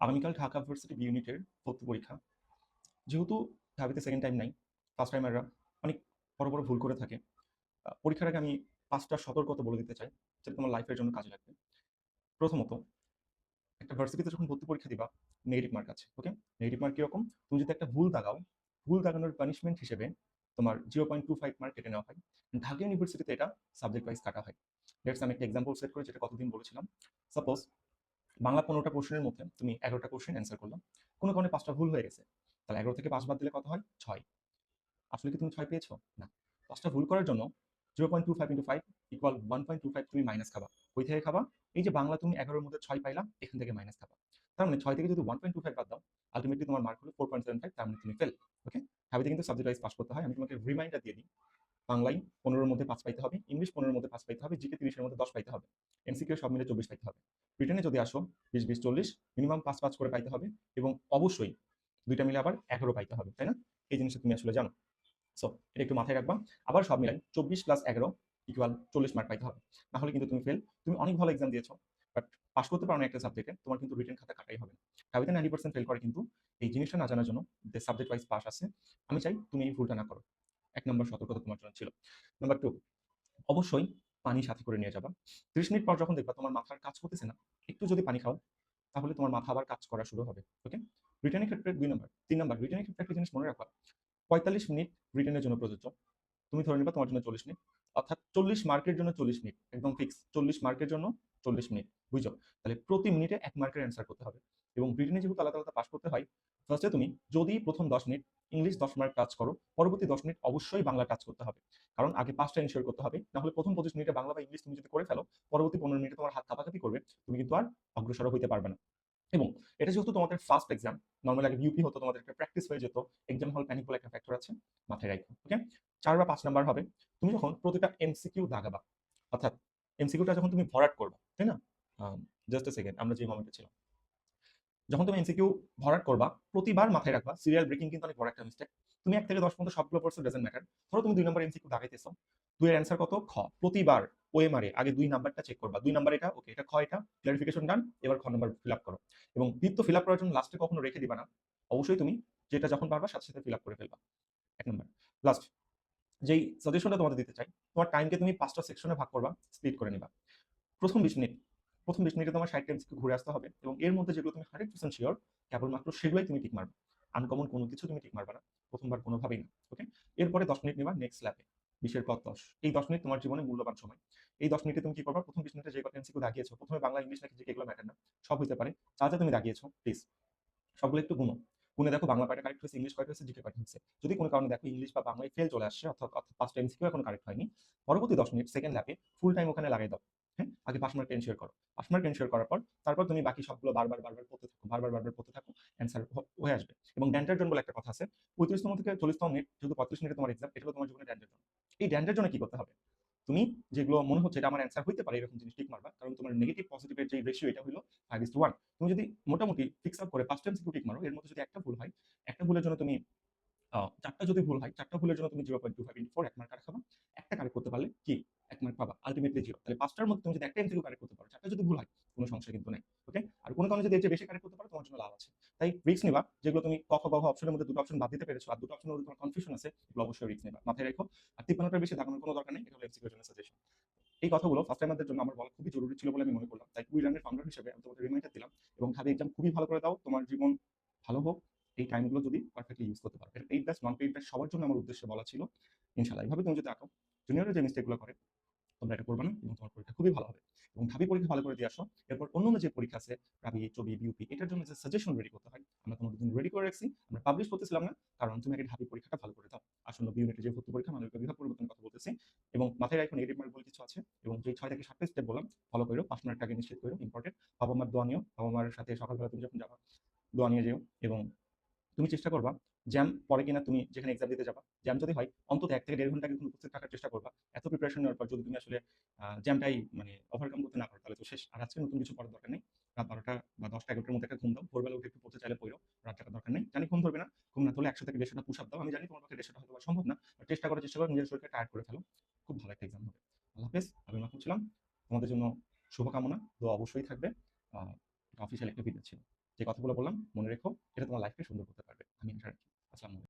আগামীকাল Dhaka varsity B ইউনিটের ভর্তি পরীক্ষা। যেহেতু ঢাবিতে সেকেন্ড টাইম নাই ফার্স্ট টাইমাররা অনেক বড় বড় ভুল করে থাকে পরীক্ষার আগে আমি পাঁচটা সতর্কতা বলে দিতে চাই, যেটা তোমার লাইফের জন্য কাজে লাগবে। প্রথমত, একটা ভার্সিটিতে যখন ভর্তি পরীক্ষা দিবা নেগেটিভ মার্ক আছে ওকে নেগেটিভ মার্ক কীরকম? তুমি যদি একটা ভুল দাগাও, ভুল দাগানোর পানিশমেন্ট হিসেবে তোমার zero point two five mark কেটে নেওয়া হয়। ঢাকা ইউনিভার্সিটিতে এটা সাবজেক্ট ওয়াইজ কাটা হয়। লেটস আমি একটা এক্সাম্পল সেট করে, যেটা কতদিন বলেছিলাম। সাপোজ বাংলা পনেরোটা কোশ্চেনের মধ্যে তুমি এগারোটা কোশ্চেন অ্যান্সার করলাম। কোনো কারণে পাঁচটা ভুল হয়ে গেছে। তাহলে এগারো থেকে পাঁচ বাদ দিলে কত হয়? ছয়। আসলে কি তুমি ছয় পেয়েছ? না। পাঁচটা ভুল করার জন্য zero point two five equal one point five তুমি মাইনাস খাবা। ওই থেকে খাবা? এই যে বাংলা তুমি এগারোর মধ্যে ছয় পাইলা, এখান থেকে মাইনাস খাবা। তার মানে ছয় থেকে যদি ওয়ান পয়েন্ট টু ফাইভ বাদ দাও আলটিমেটলি তোমার মার্ক হলো ফোর পয়েন্ট সেভেন তার মানে তুমি ফেল ওকে হাবিতে কিন্তু সাবজেক্ট ওয়াইজ পাস করতে হয়। আমি তোমাকে রিমাইন্ডার দিয়ে দিই। বাংলায় পনেরোর মধ্যে পাঁচ পাইতে হবে ইংলিশ পনেরোর মধ্যে পাঁচ পাইতে হবে জিকে তিরিশের মধ্যে দশ পাইতে হবে। এমসিকিউ সব মিলে চব্বিশ পাইতে হবে। ব্রিটেনে যদি আসো, বিশ বিশ, চল্লিশ মিনিমাম পাঁচ পাঁচ করে পাইতে হবে এবং অবশ্যই দুইটা মিলে আবার এগারো পাইতে হবে, তাই না? এই জিনিসটা তুমি আসলে জানো। সো এটা একটু মাথায় রাখবা। আবার সব মিলাই চব্বিশ প্লাস এগারো ইকুয়াল চল্লিশ মার্ক পাইতে হবে। না হলে কিন্তু তুমি ফেল তুমি অনেক ভালো এক্সাম দিয়েছ বাট পাস করতে পারো একটা সাবজেক্টে তোমার কিন্তু রিটেন খাতা কাটাই হবে কাবিতে নাইনটি পার্সেন্ট ফেল করে কিন্তু এই জিনিসটা না জানার জন্য যে সাবজেক্ট ওয়াইজ পাস আছে, আমি চাই তুমি এই ভুলটা না করো। এক নম্বর সতর্কতা তোমার জন্য ছিল। নাম্বার টু অবশ্যই পানি সাথে করে নিয়ে যাবা। ত্রিশ মিনিট পর যখন দেখবা তোমার মাথার কাজ করতেছে না, একটু যদি পানি খাও, তাহলে তোমার মাথা আবার কাজ করা শুরু হবে ওকে রিটার্নের ক্ষেত্রে দুই নম্বর তিন নম্বর রিটার্নের ক্ষেত্রে একটা জিনিস মনে রাখবা, পঁয়তাল্লিশ মিনিট রিটার্নের জন্য প্রযোজ্য। তুমি ধরে নিবা তোমার জন্য চল্লিশ মিনিট। অর্থাৎ চল্লিশ মার্কের জন্য চল্লিশ মিনিট, একদম ফিক্স চল্লিশ মার্কের জন্য চল্লিশ মিনিট, বুঝছ? তাহলে প্রতি মিনিটে এক মার্কের অ্যান্সার করতে হবে। এবং ব্রিটেনে যেহেতু আলাদা আলাদা পাস করতে হয় ফার্স্টে তুমি যদি প্রথম দশ মিনিট ইংলিশ দশ মার্ক কাজ করো, পরবর্তী দশ মিনিট অবশ্যই বাংলা কাজ করতে হবে। কারণ আগে পাঁচটা এনশিওর করতে হবে না হলে প্রথম পঁচিশ মিনিটে বাংলা বা ইংলিশ তুমি যদি করে ফেলো, পরবর্তী পনেরো মিনিটে তোমার হাত কাপাকাপি করবে, তুমি কিন্তু আর অগ্রসর হইতে পারবে না। এবং এটা যেহেতু তোমাদের ফার্স্ট এক্সাম নর্মাল আগে ইউপি হতো, তোমাদের একটা প্র্যাকটিস হয়ে যেত এক্সাম হল প্যানিক বলে একটা ফ্যাক্টর আছে, মাথায় রাখো ওকে চার বা পাঁচ নাম্বার হবে তুমি যখন প্রতিটা এমসিকিউ দাগাবা, অর্থাৎ এমসিকিউটা যখন তুমি ভরাট করবা, তাই না? জাস্ট এ সেকেন্ড আমরা যে মোমেন্টে ছিলাম। যখন তুমি এমসিকিউ ভরাট করবা, প্রতিবার মাথায় রাখবা সিরিয়াল ব্রেকিং কিন্তু অনেক বড় একটা মিস্টেক তুমি এক থেকে দশ পর্যন্ত সবগুলো পড়ছো ডাজেন্ট ম্যাটার ধরো তুমি দুই নম্বর এমসিকিউ দাগাইতেছো, দুইয়ের অ্যান্সার কত? খ। প্রতিবার ওএমআরে আগে দুই নাম্বারটা চেক করবা। দুই নাম্বার এটা ওকে এটা খ এটা ক্লারিফিকেশন ডান এবার খ নাম্বার ফিল আপ করো। এবং বৃত্ত ফিল আপ করার জন্য লাস্টে কখনো রেখে দিবা না। অবশ্যই তুমি যেটা যখন পারবা, সাথে সাথে ফিল আপ করে ফেলবা। এক নম্বর লাস্ট যেই সাজেশনটা তোমাদের দিতে চাই, তোমার টাইমকে তুমি পাঁচটা সেকশনে ভাগ করবা স্প্লিট করে নিবা। প্রথম বিশ মিনিট প্রথম বিশ মিনিটে তোমার ষাট টাইমসকে ঘুরে আসতে হবে এবং এর মধ্যে যেগুলো তুমি হান্ড্রেড পার্সেন্ট শিওর কেবলমাত্র সেগুলোই তুমি টিক মারবে। আনকমন কোনো কিছু তুমি টিক মারবা না, প্রথমবার কোনোভাবেই না ওকে এরপরে দশ মিনিট নেবা নেক্সট ল্যাপে বিশের পর দশ। এই দশ মিনিট তোমার জীবনে মূল্যবান সময়। এই দশ মিনিটে তুমি কি করবা? প্রথম বিশ মিনিটে যে কটা এমসিকিউ দাগিয়েছো, প্রথমে বাংলা, ইংলিশ নাকি যে এগুলো ম্যাটার না, সব হইতে পারে। যা যা তুমি দাগিয়েছো প্লিজ সবগুলো একটু গুনো। গুনে দেখো বাংলা কয়টা কারেক্ট হয়েছে ইংলিশ কয়টা হয়েছে জিকে কয়টা হয়েছে। যদি কোনো কারণে দেখো ইংলিশ বা বাংলায় ফেল চলে আসছে, অর্থাৎ পাঁচটা এমসিকিউ এখন কারেক্ট হয়নি, পরবর্তী দশ মিনিট সেকেন্ড ল্যাপে ফুল টাইম ওখানে লাগাই দাও। হ্যাঁ? আগে পাঁচ মার্ক এনশিওর করো। পাঁচ মার্ক এনশিওর করার পর তারপর তুমি বাকি সবগুলো বারবার বারবার পড়তে থাকো, বারবার বারবার পড়তে থাকো অ্যান্সার হয়ে আসবে। এবং ড্যান্টার জন্য বলে একটা কথা আছে, পঁয়ত্রিশতম থেকে চল্লিশতম মিনিট যেহেতু পঁয়ত্রিশ মিনিটে তোমার এক্সাম এটা তোমার জীবনে ড্যান্টার জন্য এই ড্যান্টার জন্য কি করতে হবে? তুমি যেগুলো মনে হচ্ছে এটা আমার অ্যান্সার হইতে পারে, এরকম জিনিস ঠিক মারবা, কারণ তোমার নেগেটিভ পজিটিভের যে রেশিও এটা হলো ফাইভ ইস টু ওয়ান তুমি যদি মোটামুটি ফিক্স আপ করে পাঁচটা এমসিকিউ ঠিক মারো, এর মধ্যে যদি একটা ভুল হয়, একটা ভুলের জন্য তুমি চারটা যদি ভুল হয়, চারটা ভুলের জন্য তুমি zero point two five into four এক মার্ক খাবা। একটা কারেক্ট করতে পারলে কি? এক মার্ক পাবা আলটিমেটলি জিরো তাহলে পাঁচটার মধ্যে তুমি যদি একটা এমসিকিউ কারেক্ট করতে পারো, চারটা যদি ভুল হয়, কোনো সমস্যা কিন্তু নাই ওকে আর কোনো কারণে যদি এর বেশি কারেক্ট করতে পারো, তোমার জন্য লাভ আছে। তাই রিস্ক নিবা, যেগুলো তুমি ক, খ অপশনের মধ্যে দুটো অপশন বাদ দিতে পেরেছ, আর দুটো অপশনের মধ্যে তোমার কনফিউশন আছে, এগুলো অবশ্যই রিস্ক নেবা। মাথায় রেখো, আর তিপ্পান্নটার বেশি দাগানোর কোনো দরকার নেই, এটা হলো এমসিকিউর জন্য সাজেশন এই কথাগুলো ফার্স্ট টাইমারদের জন্য আমার বলা খুবই জরুরি ছিল বলে আমি মনে করলাম, তাই কুই রানের ফাউন্ডার হিসেবে আমি তোমাদের রিমাইন্ডার দিলাম এবং খুবই ভালো করে দাও, তোমার জীবন ভালো হোক। এই টাইমগুলো যদি পারফেক্টলি ইউজ করতে পারো। পেইড ব্যাচ নন পেইড সবার জন্য আমার উদ্দেশ্যে বলা ছিল। ইনশাল্লাহ এইভাবে তুমি যদি আঁকো জুনিয়রের যে মিস্টেকগুলো করে, তোমরা এটা করবে না এবং তোমার পরীক্ষা খুবই ভালো হবে। এবং ঢাবি পরীক্ষা ভালো করে দিয়ে আসো। এরপর অন্য যে পরীক্ষা আছে, রাবি, চবি বিউপি এটার জন্য যে সাজেশন রেডি করতে হয়, আমরা তোমাদের জন্য রেডি করে রাখছি। আমরা পাবলিশ করতেছিলাম না, কারণ তুমি আগে ঢাবি পরীক্ষাটা ভালো করে দাও। আসন্ন ইউনিটের যে ভর্তি পরীক্ষা মানবিক বিভাগ পরিবর্তনের কথা বলতেছি। এবং মাথায় রাখো নেগেটিভ বলে কিছু আছে। এবং যে ছয় থেকে সাতটা স্টেপ বললাম ফলো করো, পাঁচ মিনিটটাকে নিশ্চিত করো ইম্পর্টেন্ট বাবা মার দোয়া নিও, বাবা মার সাথে সকালবেলা তুমি যখন যাবা, দোয়া নিয়ে যেও। এবং তুমি চেষ্টা করবা জ্যাম পরে কিনা তুমি যেখানে এক্সাম দিতে যাবা জ্যাম যদি হয়, অন্তত এক থেকে দেড় ঘণ্টা কিন্তু উপস্থিত থাকার চেষ্টা করবা। এত প্রিপারেশন নেওয়ার পর যদি তুমি আসলে জ্যামটাই মানে ওভারকাম করতে না পারো, তাহলে তো শেষ। আর আজকে নতুন কিছু করার দরকার নেই। রাত বারোটা বা দশটা, এগারোটার মধ্যে একটা ঘুম দাও। ভোরবেলা উঠে একটু পড়তে চাইলে পড়ো রাত টাকা দরকার নেই জানি ঘুম ধরবে না ঘুম না ধরলে একশো থেকে দেড়শোটা পুশ দাও। আমি জানি তোমার পক্ষে দেড়শোটা হয়তো সম্ভব না চেষ্টা করার চেষ্টা করো, নিজের শরীরকে টায়ার্ড করে ফেলো। খুব ভালো একটা এক্সাম হবে আল্লাহ আমি মাহমুদ ছিলাম তোমাদের জন্য শুভকামনা তো অবশ্যই থাকবে। অফিসিয়াল একটা ভিডিও ছিল। যে কথাগুলো বললাম, মনে রেখো, এটা তোমার লাইফকে সুন্দর করতে পারবে। আমি আসসালামু আলাইকুম।